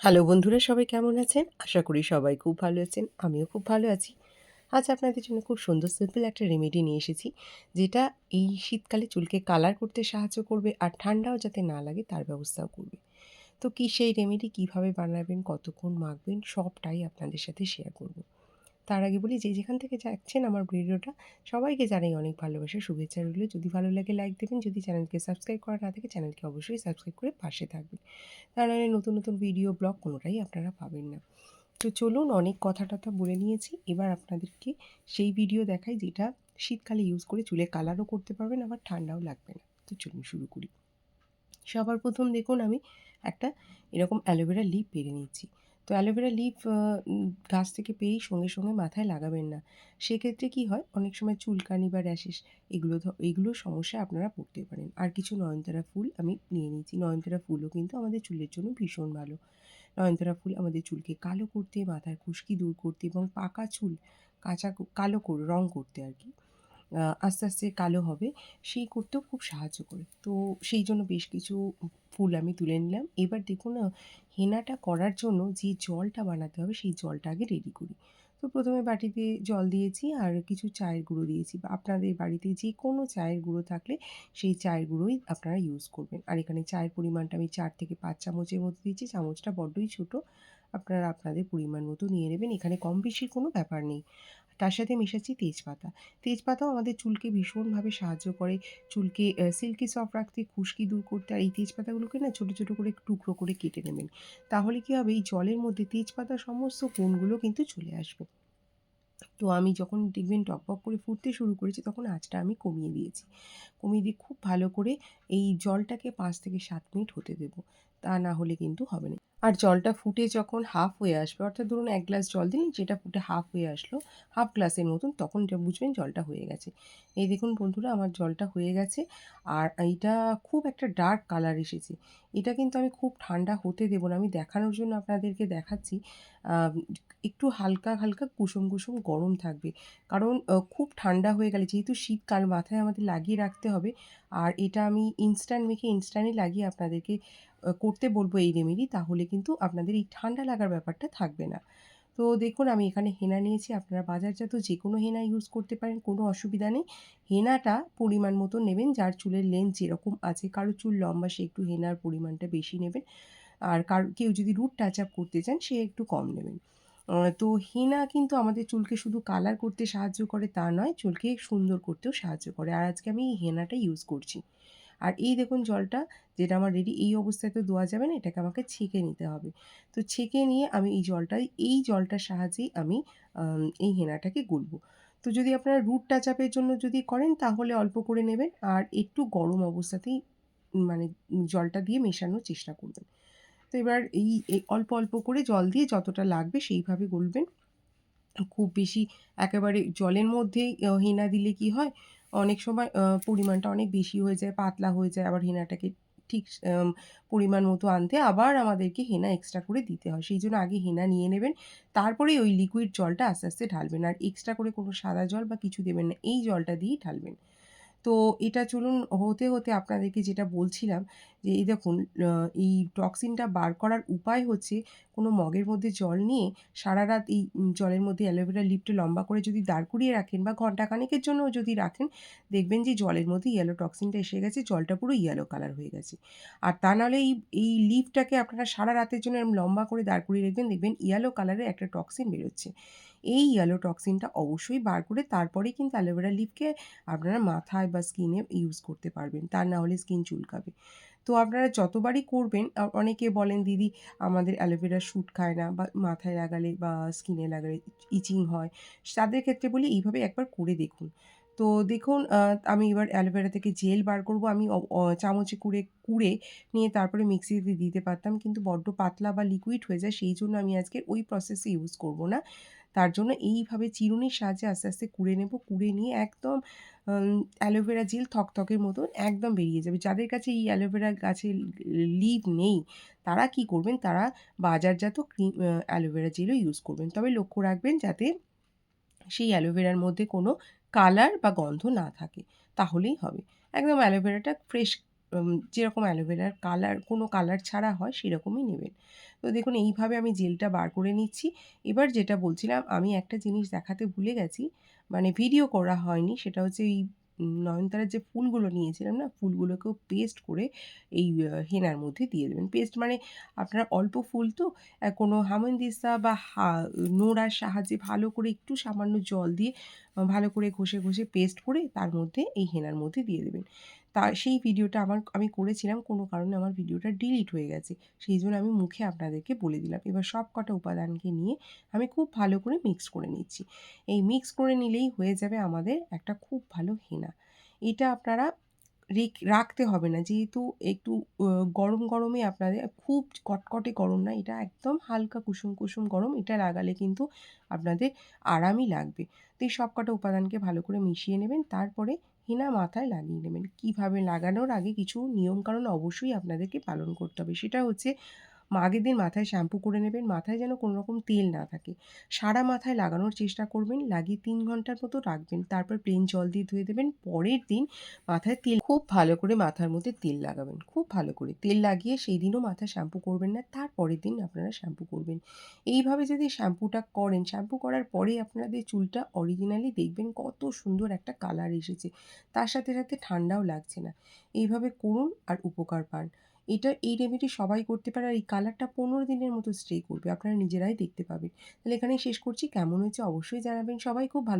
Hello বন্ধুরা, সবাই কেমন আছেন? আশা করি সবাই খুব ভালো আছেন, আমিও খুব ভালো আছি। আজ আপনাদের জন্য খুব সুন্দর সিম্পল একটা রেমেডি নিয়ে এসেছি, যেটা এই শীতকালে চুলকে কালার করতে সাহায্য করবে আর ঠান্ডাও যাতে না লাগে তার ব্যবস্থাও করবে। তো কী সেই রেমেডি কীভাবে বানাবেন, কতক্ষণ মাখবেন, সবটাই আপনাদের সাথে শেয়ার করব। তার আগে বলি যে যেখান থেকে যাচ্ছেন আমার ভিডিওটা সবাইকে জানাই অনেক ভালোবাসা, শুভেচ্ছা রইল। যদি ভালো লাগে লাইক দেবেন, যদি চ্যানেলকে সাবস্ক্রাইব করা না থাকে চ্যানেলকে অবশ্যই সাবস্ক্রাইব করে পাশে থাকবেন। তা নাহলে নতুন নতুন ভিডিও ব্লগ কোনোটাই আপনারা পাবেন না। তো চলুন অনেক কথা টথা বলে নিয়েছি। এবার আপনাদেরকে সেই ভিডিও দেখাই যেটা শীতকালে ইউজ করে চুলে কালারও করতে পারবেন, আবার ঠান্ডাও লাগবে না। তো চলুন শুরু করি। সবার প্রথম দেখুন আমি একটা এরকম অ্যালোভেরা লিপ পেরে নিচ্ছি তো অ্যালোভেরা লিফ গাছ থেকে পেয়েই সঙ্গে সঙ্গে মাথায় লাগাবেন না। সেক্ষেত্রে কি হয়? অনেক সময় চুলকানি বা র্যাশেস এগুলো এগুলোর সমস্যায় আপনারা পড়তে পারেন। আর কিছু নয়নতারা ফুল আমি নিয়ে নিয়েছি। নয়নতারা ফুলও কিন্তু আমাদের চুলের জন্য ভীষণ ভালো। নয়নতারা ফুল আমাদের চুলকে কালো করতে, মাথার খুশকি দূর করতে এবং পাকা চুল কাঁচা কালো রং করতে আর কি। আস্তে আস্তে কালো হবে, সেই করতেও খুব সাহায্য করে। তো সেই জন্য বেশ কিছু ফুল আমি তুলে নিলাম। এবার দেখুন হেনাটা করার জন্য যে জলটা বানাতে হবে, সেই জলটা আগে রেডি করি। তো প্রথমে বাটিতে জল দিয়েছি আর কিছু চায়ের গুঁড়ো দিয়েছি। বা আপনাদের বাড়িতে যে কোনো চায়ের গুঁড়ো থাকলে সেই চায়ের গুঁড়োই আপনারা ইউজ করবেন। আর এখানে চায়ের পরিমাণটা আমি চার থেকে পাঁচ চামচের মতো দিয়েছি। চামচটা বড্ডই ছোটো, আপনারা আপনাদের পরিমাণ মতো নিয়ে নেবেন। এখানে কম বেশির কোনো ব্যাপার নেই। তার সাথে মেশাচ্ছি তেজপাতা। তেজপাতাও আমাদের চুলকে ভীষণভাবে সাহায্য করে। চুলকে সিল্কি সফট রাখতে, খুশকি দূর করতে, আর এই তেজপাতাগুলোকে না ছোটো ছোটো করে টুকরো করে কেটে নেবেন। তাহলে কী হবে? এই জলের মধ্যে তেজপাতা সমস্ত গুণগুলো কিন্তু চলে আসবে। তো আমি যখন দেখবেন টকবক করে ফুটতে শুরু করেছি, তখন আঁচটা আমি কমিয়ে দিয়েছি। কমিয়ে দিয়ে খুব ভালো করে এই জলটাকে পাঁচ থেকে সাত মিনিট হতে দেবো। তা না হলে কিন্তু হবে না। আর জলটা ফুটে যখন হাফ হয়ে আসবে, অর্থাৎ ধরুন এক গ্লাস জল দিলেন, যেটা ফুটে হাফ হয়ে আসলো হাফ গ্লাসের মতন, তখন এটা বুঝবেন জলটা হয়ে গেছে। এই দেখুন বন্ধুরা, আমার জলটা হয়ে গেছে। আর এটা খুব একটা ডার্ক কালার এসেছে। এটা কিন্তু আমি খুব ঠান্ডা হতে দেবো না। আমি দেখানোর জন্য আপনাদেরকে দেখাচ্ছি। একটু হালকা হালকা কুসুম কুসুম গরম থাকবে। কারণ খুব ঠান্ডা হয়ে গেলে, যেহেতু শীতকাল, মাথায় আমাদের লাগিয়ে রাখতে হবে। আর এটা আমি ইনস্ট্যান্ট মেখে ইনস্ট্যান্টই লাগিয়ে আপনাদেরকে করতে বলব এই রেমেডি, তাহলে কিন্তু আপনাদের এই ঠান্ডা লাগার ব্যাপারটা থাকবে না। তো দেখুন, আমি এখানে হেনা নিয়েছি। আপনারা বাজারজাত যে কোনো হেনা ইউজ করতে পারেন, কোনো অসুবিধা নেই। হেনাটা পরিমাণ মতো নেবেন, যার চুলের লেন্থ যেরকম আছে। কারও চুল লম্বা, সে একটু হেনার পরিমাণটা বেশি নেবেন। আর কার, কেউ যদি রুট টাচ আপ করতে চান, সে একটু কম নেবেন। তো হেনা কিন্তু আমাদের চুলকে শুধু কালার করতে সাহায্য করে তা নয়, চুলকে সুন্দর করতেও সাহায্য করে। আর আজকে আমি এই হেনাটা ইউজ করছি। আর এই দেখুন জলটা যেটা আমার রেডি এই অবস্থায় তো দেওয়া যাবে না, এটাকে আমাকে ছেঁকে নিতে হবে। তো ছেঁকে নিয়ে আমি এই জলটা এই জলটার সাহায্যেই আমি এই হেনাটাকে গুলবো। তো যদি আপনারা রুট টাচ আপের জন্য যদি করেন তাহলে অল্প করে নেবেন আর একটু গরম অবস্থাতেই মানে জলটা দিয়ে মেশানোর চেষ্টা করবেন। তো এবার এই অল্প অল্প করে জল দিয়ে যতটা লাগবে সেইভাবে গলবেন। খুব বেশি একেবারে জলের মধ্যেই হেনা দিলে কি হয় অনেক সময় পরিমাণটা অনেক বেশি হয়ে যায়, পাতলা হয়ে যায়, আবার হেনাটাকে ঠিক পরিমাণ মতো আনতে আবার আমাদেরকে হেনা এক্সট্রা করে দিতে হয়। সেই জন্য আগে হেনা নিয়ে নেবেন তারপরে ওই লিকুইড জলটা আস্তে আস্তে ঢালবেন। আর এক্সট্রা করে কোনো সাদা জল বা কিছু দেবেন না, এই জলটা দিয়েই ঢালবেন। তো এটা চলুন হতে হতে আপনাদেরকে যেটা বলছিলাম যে, এই দেখুন এই টক্সিনটা বার করার উপায় হচ্ছে কোনো মগের মধ্যে জল নিয়ে সারা রাত এই জলের মধ্যে অ্যালোভেরা লিপটা লম্বা করে যদি দাঁড় করিয়ে রাখেন বা ঘন্টাখানেকের জন্য যদি রাখেন, দেখবেন যে জলের মধ্যে ইয়েলো টক্সিনটা এসে গেছে, জলটা পুরো ইয়েলো কালার হয়ে গেছে। আর তা নাহলে এই এই লিপটাকে আপনারা সারা রাতের জন্য লম্বা করে দাঁড় করিয়ে রাখবেন, দেখবেন ইয়েলো কালারের একটা টক্সিন বেরোচ্ছে। এই ইয়েলো টক্সিনটা অবশ্যই বার করে তারপরে কিন্তু অ্যালোভেরা লিপকে আপনারা মাথায় বা স্কিনে ইউজ করতে পারবেন। তা না হলে স্কিন চুলকাবে। তো আপনারা যতবারই করবেন অনেকে বলেন, দিদি, আমাদের অ্যালোভেরা শ্যুট খায় না বা মাথায় লাগালে বা স্কিনে লাগালে ইচিং হয়। তাদের ক্ষেত্রে বলি, এইভাবে একবার করে দেখুন। তো দেখুন আমি এবার অ্যালোভেরা থেকে জেল বার করব। আমি চামচে কুড়ে কুড়ে নিয়ে তারপরে মিক্সিতে দিতে পারতাম। কিন্তু বড্ড পাতলা বা লিকুইড হয়ে যায়, সেই জন্য আমি আজকে ওই প্রসেসে ইউজ করব না। তার জন্য এইভাবে চিরুনির সাহায্যে আস্তে আস্তে কুড়ে নেব। কুড়ে নিয়ে একদম অ্যালোভেরা জেল থকথকের মতন একদম বেরিয়ে যাবে। যাদের কাছে এই অ্যালোভেরা গাছের লিভ নেই, তারা কি করবেন? তারা বাজারজাত ক্রিম অ্যালোভেরা জেলও ইউজ করবেন। তবে লক্ষ্য রাখবেন যাতে সেই অ্যালোভেরার মধ্যে কোনো কালার বা গন্ধ না থাকে, তাহলেই হবে। একদম অ্যালোভেরাটা ফ্রেশ যেরকম অ্যালোভেরার কালার, কোনো কালার ছাড়া হয় সেরকমই নেবেন। তো দেখুন, এইভাবে আমি জেলটা বার করে নিচ্ছি। এবার যেটা বলছিলাম, আমি একটা জিনিস দেখাতে ভুলে গেছি। মানে ভিডিও করা হয়নি, সেটা হচ্ছে এই নয়নতারার যে ফুলগুলো নিয়েছিলাম না, ফুলগুলোকেও পেস্ট করে এই হেনার মধ্যে দিয়ে দেবেন। পেস্ট মানে আপনার অল্প ফুল তো, কোনো হামনদিস্তা বা নোড়ার সাহায্যে ভালো করে একটু সামান্য জল দিয়ে ভালো করে ঘষে ঘষে পেস্ট করে তার মধ্যে এই হেনার মধ্যে দিয়ে দেবেন। তা সেই ভিডিওটা আমার আমি করেছিলাম, কোনো কারণে আমার ভিডিওটা ডিলিট হয়ে গেছে। সেই জন্য আমি মুখে আপনাদেরকে বলে দিলাম। এবার সব কটা উপাদানকে নিয়ে আমি খুব ভালো করে মিক্স করে নিচ্ছি। এই মিক্স করে নিলেই হয়ে যাবে আমাদের একটা খুব ভালো হেনা। এটা আপনারা রাখতে হবে না। যেহেতু একটু গরম গরমে আপনাদের, খুব কটকটে গরম না, এটা একদম হালকা কুসুম কুসুম গরম, এটা লাগালে কিন্তু আপনাদের আরামই লাগবে। তো এই সব কটা উপাদানকে ভালো করে মিশিয়ে নেবেন, তারপরে হেনা মাথায় লাগিয়ে নেবেন। কীভাবে লাগানোর আগে কিছু নিয়মকানুন অবশ্যই আপনাদেরকে পালন করতে হবে। সেটা হচ্ছে আগের দিন মাথায় শ্যাম্পু করে নেবেন, মাথায় যেন কোনো রকম তেল না থাকে। সারা মাথায় লাগানোর চেষ্টা করবেন, লাগিয়ে তিন ঘণ্টার মতো রাখবেন। তারপর প্লেন জল দিয়ে ধুয়ে দেবেন। পরের দিন মাথায় তেল, খুব ভালো করে মাথার মধ্যে তেল লাগাবেন। খুব ভালো করে তেল লাগিয়ে সেই দিনও মাথায় শ্যাম্পু করবেন না তার পরের দিন আপনারা শ্যাম্পু করবেন। এইভাবে যদি শ্যাম্পুটা করেন শ্যাম্পু করার পরে আপনাদের চুলটা অরিজিনালি দেখবেন কত সুন্দর একটা কালার এসেছে। তার সাথে সাথে ঠান্ডাও লাগছে না। এইভাবে করুন আর উপকার পান। এটা, এই রেমেডি সবাই করতে পারে আর এই কালারটা পনেরো দিনের মতো স্টে করবে। আপনারা নিজেরাই দেখতে পাবেন। তাহলে এখানেই শেষ করছি। কেমন হয়েছে অবশ্যই জানাবেন। সবাই খুব ভালো